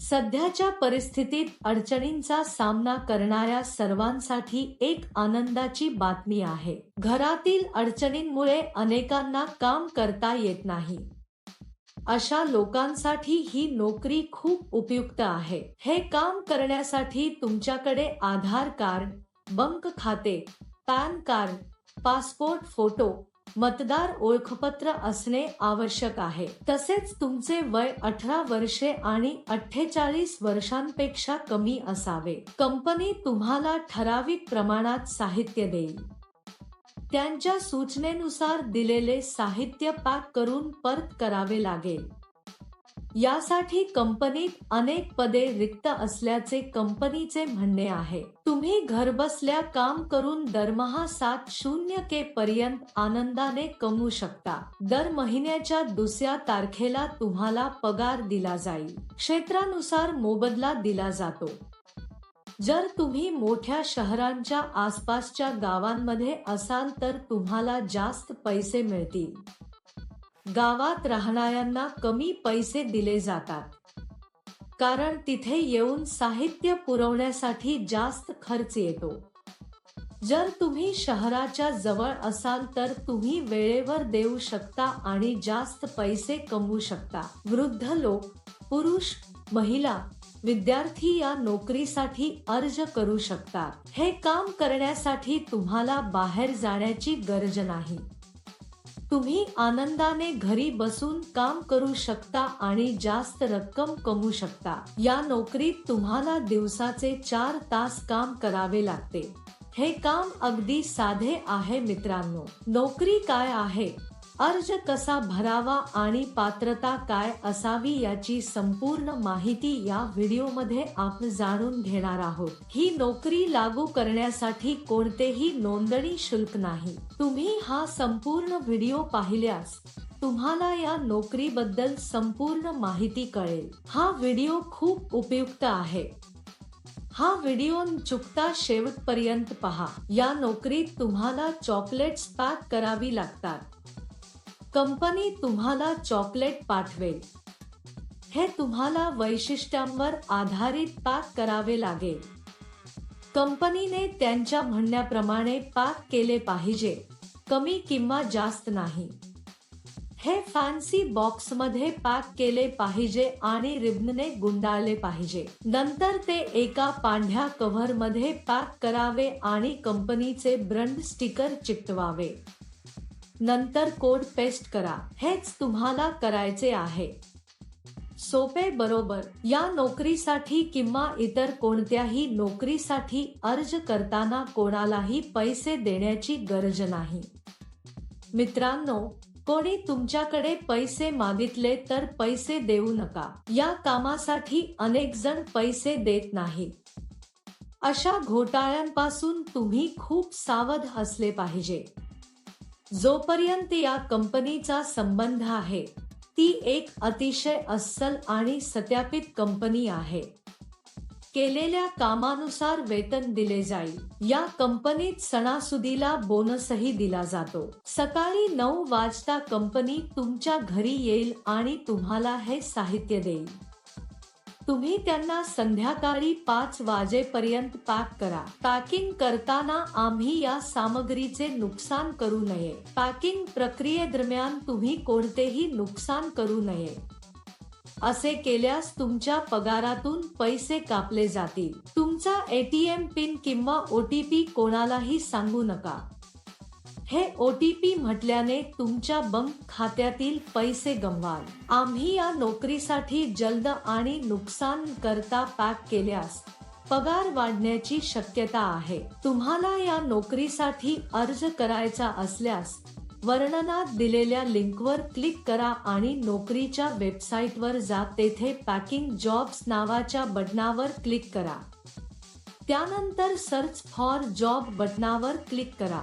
सध्याच्या परिस्थितीत अडचणींचा सामना करणाऱ्या सर्वांसाठी एक आनंदाची बातमी आहे. घरातील अडचणींमुळे अनेकांना काम करता येत नाही. अशा लोकांसाठी ही नोकरी खूप उपयुक्त आहे. हे काम करण्यासाठी तुमच्याकडे आधार कार्ड बंक खाते पॅन कार्ड पासपोर्ट फोटो मतदार ओळखपत्र असणे आवश्यक आहे. तसेच तुमचे वय अठरा वर्षे आणि अठ्ठेचाळीस वर्षांपेक्षा कमी असावे. कंपनी तुम्हाला ठराविक प्रमाणात साहित्य देईल. त्यांच्या सूचनेनुसार दिलेले साहित्य पॅक करून परत करावे लागेल. यासाठी कंपनीत अनेक पदे रिक्त असल्याचे कंपनीचे म्हणणे आहे. तुम्ही घरबसल्या काम करून दरमहा सात शून्य के पर्यंत आनंदाने कमवू शकता. दर महिन्याच्या दुसऱ्या तारखेला तुम्हाला पगार दिला जाईल. क्षेत्रानुसार मोबदला दिला जातो. जर तुम्ही मोठ्या शहरांच्या आसपासच्या गावांमध्ये असाल तर तुम्हाला जास्त पैसे मिळतील. गावात राहणाऱ्यांना कमी पैसे दिले जातात. कारण तिथे येऊन साहित्य पुरवण्यासाठी जास्त खर्च येतो. जर तुम्ही शहराच्या जवळ असाल तर तुम्ही वेळेवर देऊ शकता आणि जास्त पैसे कमवू शकता. वृद्ध लोक पुरुष महिला विद्यार्थी या नोकरीसाठी अर्ज करू शकतात. हे काम करण्यासाठी तुम्हाला बाहेर जाण्याची गरज नाही. तुम्ही आनंदाने घरी बसून काम करू शकता आणि जास्त रक्कम कमवू शकता. या नोकरीत तुम्हाला दिवसाचे चार तास काम करावे लागते. हे काम अगदी साधे आहे मित्रांनो. नोकरी काय आहे? अर्ज कसा भरावा आणि पात्रता काय असावी याची संपूर्ण माहिती या व्हिडिओमध्ये आपण जाणून घेणार आहोत. ही नोकरी लागू करण्यासाठी कोणतेही नोंदणी शुल्क नाही. तुम्ही हा संपूर्ण व्हिडिओ पाहिल्यास तुम्हाला या नोकरीबद्दल संपूर्ण माहिती कळेल. हा व्हिडिओ खूप उपयुक्त आहे. हा व्हिडिओ चुकता शेवटपर्यंत पहा. या नोकरीत तुम्हाला चॉकलेट्स पॅक करावी लागतात. कंपनी तुम्हाला चॉकलेट पाठवेल. हे तुम्हाला वैशिष्ट्यांवर आधारित पॅक करावे लागेल. कंपनीने त्यांच्या म्हणण्याप्रमाणे पॅक केले पाहिजे. कमी किंवा जास्त नाही. हे फॅन्सी बॉक्समध्ये पॅक केले पाहिजे आणि रिबनने गुंडाळले पाहिजे. नंतर ते एका पांढ्या कव्हरमध्ये पॅक करावे आणि कंपनीचे ब्रंड स्टिकर चिकटवावे नंतर कोड पेस्ट करा. हेच तुम्हाला करायचे आहे. सोपे बरोबर. या नोकरीसाठी किंवा इतर कोणत्याही नोकरीसाठी अर्ज करताना कोणालाही पैसे देण्याची गरज नाही. मित्रांनो कोणी तुमच्याकडे पैसे मागितले तर पैसे देऊ नका. या कामासाठी अनेक जण पैसे देत नाही अशा घोटाळ्यांपासून तुम्ही खूप सावध असले पाहिजे. जोपर्यंत या कंपनीचा संबंध आहे ती एक अतिशय अस्सल आणि सत्यापित कंपनी आहे. केलेल्या कामानुसार वेतन दिले जाईल. या कंपनीत सणासुदीला बोनसही दिला जातो. सकाळी नऊ वाजता कंपनी तुमच्या घरी येईल आणि तुम्हाला हे साहित्य देईल. तुम्ही त्यांना संध्याकाळी पाच वाजेपर्यंत पॅक करा. पॅकिंग करताना आम्ही या सामग्रीचे नुकसान करू नये. पॅकिंग प्रक्रियेदरम्यान तुम्ही कोणतेही नुकसान करू नये. असे केल्यास तुमच्या पगारातून पैसे कापले जातील. तुमचा एटीएम पिन किंवा ओटीपी कोणालाही सांगू नका. हे ओ टी पी म्हटल्याने तुमच्या बँक खात्यातील पैसे गमवाल. आम्ही या नोकरीसाठी जलद आणि नुकसान करता पॅक केल्यास पगार वाढण्याची शक्यता आहे. तुम्हाला या नोकरीसाठी अर्ज करायचा असल्यास वर्णनात दिलेल्या लिंकवर क्लिक करा आणि नोकरीच्या वेबसाईटवर जा. तेथे पॅकिंग जॉब्स नावाच्या बटनावर क्लिक करा. त्यानंतर सर्च फॉर जॉब बटनावर क्लिक करा.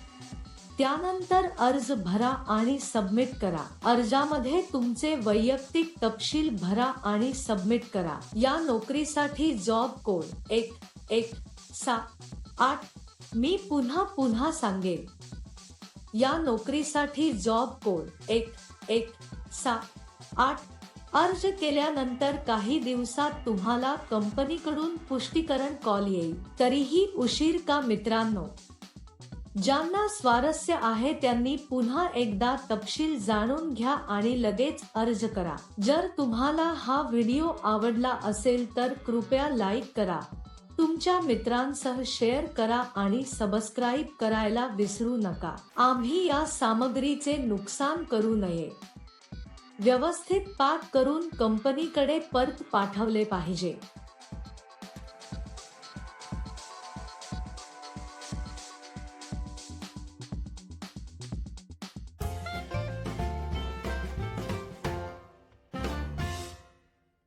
त्यानंतर अर्ज भरा आणि सबमिट करा. अर्जामध्ये तुमचे वैयक्तिक तपशील भरा आणि सबमिट करा. या नोकरीसाठी जॉब कोड एक एक सात आठ मी पुन्हा पुन्हा सांगेन. या नोकरीसाठी जॉब कोड एक एक सात आठ अर्ज केल्यानंतर काही दिवसात तुम्हाला कंपनीकडून पुष्टीकरण कॉल येईल. तरीही उशीर का मित्रांनो? ज्यांना स्वारस्य आहे त्यांनी पुन्हा एकदा तपशील जाणून घ्या आणि लगेच अर्ज करा. जर तुम्हाला हा व्हिडिओ आवडला असेल तर कृपया लाईक करा. तुमच्या मित्रांसह शेअर करा आणि सबस्क्राईब करायला विसरू नका. आम्ही या सामग्रीचे नुकसान करू नये. व्यवस्थित पाक करून कंपनीकडे परत पाठवले पाहिजे.